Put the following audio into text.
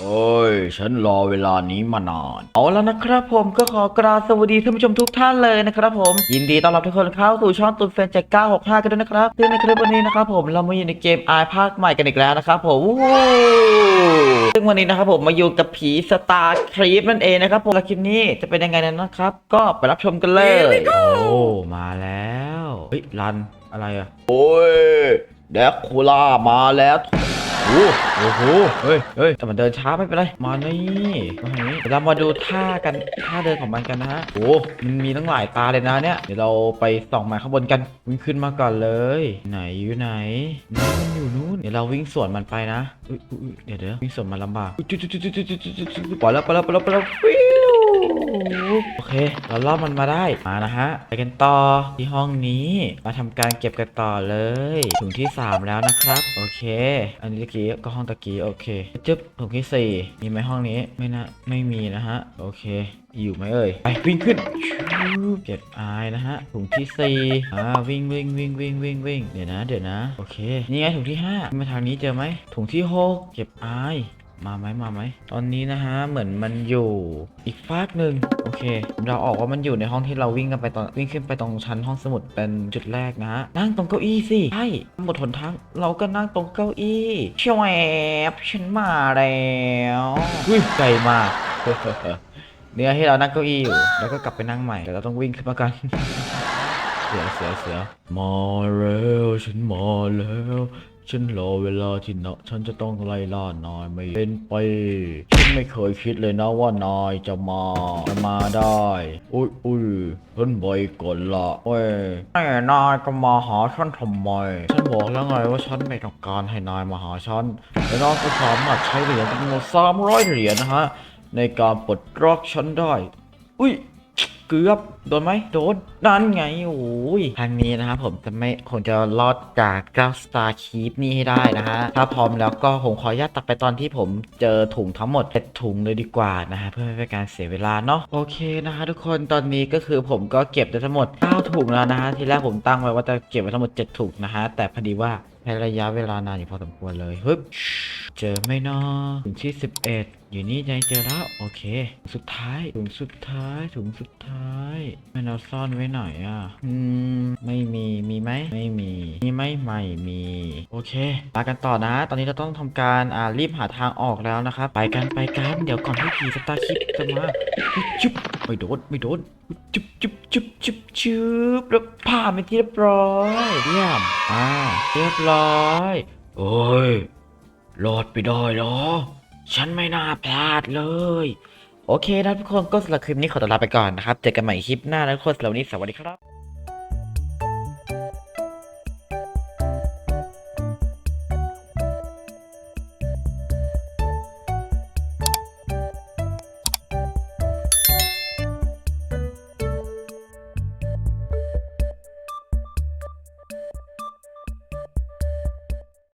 โอ้ย ฉันรอเวลานี้มานาน เอาแล้วนะครับผมก็ขอกราบสวัสดีท่านผู้ชมทุกท่านเลยนะครับผม ยินดีต้อนรับทุกคนเข้าสู่ช่องตุนเฟนจาก965กันด้วยนะครับซึ่งในคลิปวันนี้นะครับผมเรามาอยู่ในเกม i ภาคใหม่กันอีกแล้วนะครับผมวู้ซึ่งวันนี้นะครับผมมาอยู่กับผีสตาร์ครีปนั่นเองนะครับผมและคลิปนี้จะเป็นยังไงนั้นนะครับ ก็ไปรับชมกันเลย โอ้มาแล้วเฮ้ยรันอะไรอะโอ้ยแดกคูล่ามาแล้วโโอ้โหเฮ้ยเฮ้ยแต่มันเดินช้าไม่เป็นไร มานี่มาทางนี้เรามาดูท่ากันท่าเดินของมันกันนะฮะโอ้มันมีทั้งหลายตาเลยนะเนี่ย เดี๋ยวเราไปส่องมาข้างบนกัน วิ่งขึ้นมาก่อนเลย ไหนอยู่ไหนนั่นมันอยู่นู้น เดี๋ยวเราวิ่งสวนมันไปนะเดี๋ยวเดี๋ยววิ่งสวนมันลำบากปล่อยแล้วปล่อยแล้วปล่อยแล้วปล่อ โอเค เราล่อมันมาได้ มานะฮะ ไปกันต่อที่ห้องนี้ มาทำการเก็บกันต่อเลย ถุงที่ 3 แล้วนะครับ โอเค อันนี้ตะกี้ก็ห้องตะกี้โอเค จึ๊บ ถุงที่ 4 มีไหมห้องนี้ ไม่นะ ไม่มีนะฮะ โอเคอยู่ไหมเอ่ย ไปวิ่งขึ้นเก็บอายนะฮะ ถุงที่4อ่าวิ่งวิ่งวิ่งวิ่งวิ่งวิ่งเดี๋ยวนะ เดี๋ยวนะ โอเค นี่ไงถุงที่5มาทางนี้เจอไหม ถุงที่6เก็บอาย มาไหมมาไหมตอนนี้นะฮะเหมือนมันอยู่อีกฟากหนึ่งโอเค เราออกว่ามันอยู่ในห้องที่เราวิ่งกันไปตอนวิ่งขึ้นไปตรงชั้นห้องสมุดเป็นจุดแรกนะฮะนั่งตรงเก้าอี้สิใช่หมดหนทางเราก็นั่งตรงเก้าอี้ชวบฉันมาแล้วอุ้ยไกลมากเนี่ยให้เรานั่งเก้าอี้อยู่แล้วก็กลับไปนั่งใหม่แต่เราต้องวิ่งขึ้นมากันเสียเสียเสียมาแล้วฉันมาแล้ว ฉันรอเวลาที่นะฉันจะต้องไล่ล่านายไม่เป็นไป ฉันไม่เคยคิดเลยนะว่านายจะมา จะมาได้ อุ้ยอุ้ยฉันไปก่อนละเว้ยแต่นายก็มาหาฉันทำไม ฉันบอกแล้วไงว่าฉันไม่ต้องการให้นายมาหาฉันและนายก็สามารถใช้เหรียญจำนวนสามร้อยเหรียญนะฮะ ในการปลดล็อกฉันได้ อุ้ย เกือบโดนไหมโดนนั่นไงโอ้ยทางนี้นะครับผมจะไม่คงจะรอดจากเจ้าสตาร์คีปนี่ให้ได้นะฮะถ้าพร้อมแล้วก็ผมขออนุญาตตัดไปตอนที่ผมเจอถุงทั้งหมดเจ็ดถุงเลยดีกว่านะฮะเพื่อไม่เป็นการเสียเวลาเนาะโอเคนะฮะทุกคนตอนนี้ก็คือผมก็เก็บได้ทั้งหมด9ถุงแล้วนะฮะทีแรกผมตั้งไว้ว่าจะเก็บไว้ทั้งหมด7ถุงนะฮะแต่พอดีว่าใช้ระยะเวลานานอยู่พอสมควรเลยฮึบ เจอไม่นอถุงที่ 11 อยู่นี่ใจเจอแล้ว โอเค สุดท้ายถุงสุดท้ายถุงสุดท้ายไม่เราซ่อนไว้หน่อยอะ อืม ไม่มี มีไหม ไม่มี มีไหมไม่มี โอเคมากันต่อนะ ตอนนี้เราต้องทำการ อ่า รีบหาทางออกแล้วนะครับ ไปกัน ไปกัน เดี๋ยวก่อนที่ผีสตาร์คิดจะมาจุ๊บไม่โดน ไม่โดนจุ๊บจุ๊บจุ๊บจุ๊บจุ๊บแล้วผ่านไปที่เรียบร้อย เยี่ยม อ่า เรียบร้อย โอ้ย รอดไปได้เหรอ ฉันไม่น่าพลาดเลย โอเคนะทุกคนก็สำหรับคลิปนี้ขอตัวลาไปก่อนนะครับ เจอกันใหม่คลิปหน้านะทุกคนสำหรับวันนี้สวัสดีครับ